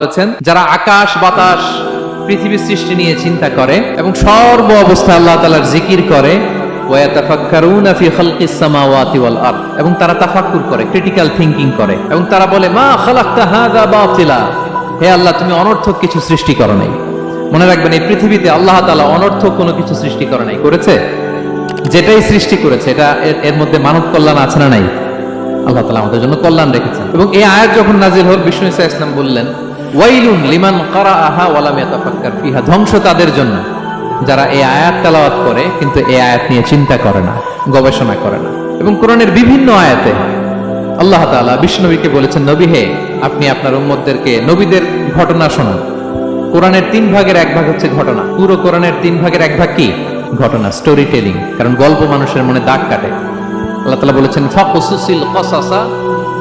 বলেছেন, যারা আকাশ, বাতাস, পৃথিবী সৃষ্টি নিয়ে চিন্তা করে এবং সর্ব অবস্থা আল্লাহ তাআলার জিকির করে এবং তারা তাফাক্কুর করে ক্রিটিক্যাল থিংকিং করে। এবং তারা বলে, মা বাতিলা। হে আল্লাহ, তুমি অনর্থক কিছু সৃষ্টি করো নাই। মনে রাখবেন, এই পৃথিবীতে আল্লাহ তাআলা অনর্থক কোনো কিছু সৃষ্টি করে নাই। করেছে? যেটাই সৃষ্টি করেছে, এটা এর- মধ্যে মানব কল্যাণ আছে না নাই? আল্লাহ তালা আমাদের জন্য কল্যাণ রেখেছেন। এবং এই আয়াত যখন নাজির হল, বিষ্ণু ইসা ইসলাম বললেন ওয়াইলুন লিমান করা আহা ওয়ালাম ইয়াতাফাক্কার ফিহা, ধ্বংস তাদের জন্য। যারা এই আয়াত তেলাওয়াত করে, কিন্তু এই আয়াত নিয়ে চিন্তা করে না, গবেষণা করে না। এবং কোরআনের বিভিন্ন আয়াতে আল্লাহ তাআলা বিষ্ণবীকে বলেছেন, নবী হে, আপনি আপনার উম্মতদেরকে নবীদের ঘটনা শোনান। কোরআনের তিন ভাগের এক ভাগ হচ্ছে ঘটনা। পুরো কোরআনের তিন ভাগের এক ভাগ কি? ঘটনা স্টোরি টেলিং কারণ গল্প মানুষের মনে দাগ কাটে। আল্লাহ তালা বলেছেন, ফাকুসুসিল কসাসা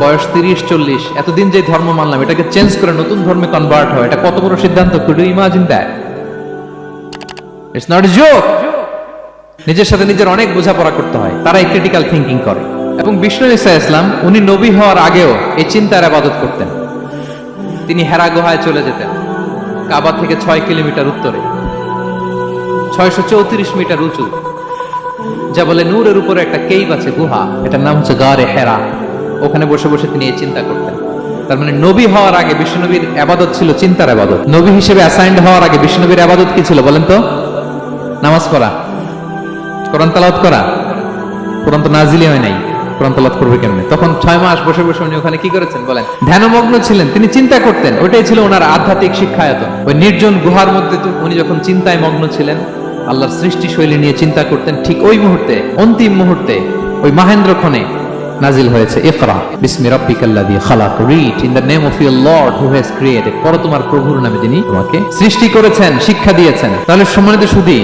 বয়স তিরিশ, চল্লিশ, এতদিন যে ধর্ম মানলাম, এটাকে চেঞ্জ করে নতুন ধর্মে কনভার্ট হয় এটা কত বড় সিদ্ধান্ত? Could imagine that it's not joke নিজের সাথে নিজের অনেক বোঝাপড়া করতে হয়, তারাই ক্রিটিক্যাল থিঙ্কিং করে। এবং বিষ্ণু ইসা ইসলাম, উনি নবী হওয়ার আগেও এই চিন্তার আবাদত করতেন। তিনি হেরা গুহায় চলে যেতেন, কাবা থেকে ছয় কিলোমিটার উত্তরে। ছয়শো চৌত্রিশ মিটার উঁচু। যা বলে নূরের উপরে একটা কেইব আছে, গুহা, এটার নাম হচ্ছে গারে হেরা। ওখানে বসে বসে তিনি এই চিন্তা করতেন। তার মানে নবী হওয়ার আগে বিষ্ণুনবীর আবাদত ছিল চিন্তার আবাদত। নবী হিসেবে অ্যাসাইন্ড হওয়ার আগে বিষ্ণুনবীর আবাদত কি ছিল বলেন তো? নামাজ পড়া, কোরআন তালাওয়াত করা। কোরআন তো নাজিলি হয় নাই। কোরআন তালাওয়াত করবে কেমনে? তখন ছয় মাস বসে বসে উনি ওখানে কি করেছেন বলেন? ধ্যানমগ্ন ছিলেন, তিনি চিন্তা করতেন। ওইটাই ছিল ওনার আধ্যাত্মিক শিক্ষায়তন। ওই নির্জন গুহার মধ্যে উনি যখন চিন্তায় মগ্ন ছিলেন, আল্লাহর সৃষ্টি শৈলী নিয়ে চিন্তা করতেন, ঠিক ওই মুহূর্তে, অন্তিম মুহূর্তে, ওই মাহেন্দ্র ক্ষণে নাজিল হয়েছে। ইকরা, বিসমি রাব্বিকাল্লাযী খালাক read. In the name of your lord who has created পড়ো তোমার প্রভুর নামে যিনি তোমাকে সৃষ্টি করেছেন, শিক্ষা দিয়েছেন। তাহলে সম্মানিত সুধী,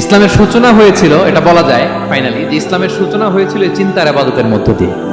ইসলামের সূচনা হয়েছিল, এটা বলা যায় ফাইনালি যে ইসলামের সূচনা হয়েছিল চিন্তার আবাদতের মধ্য দিয়ে।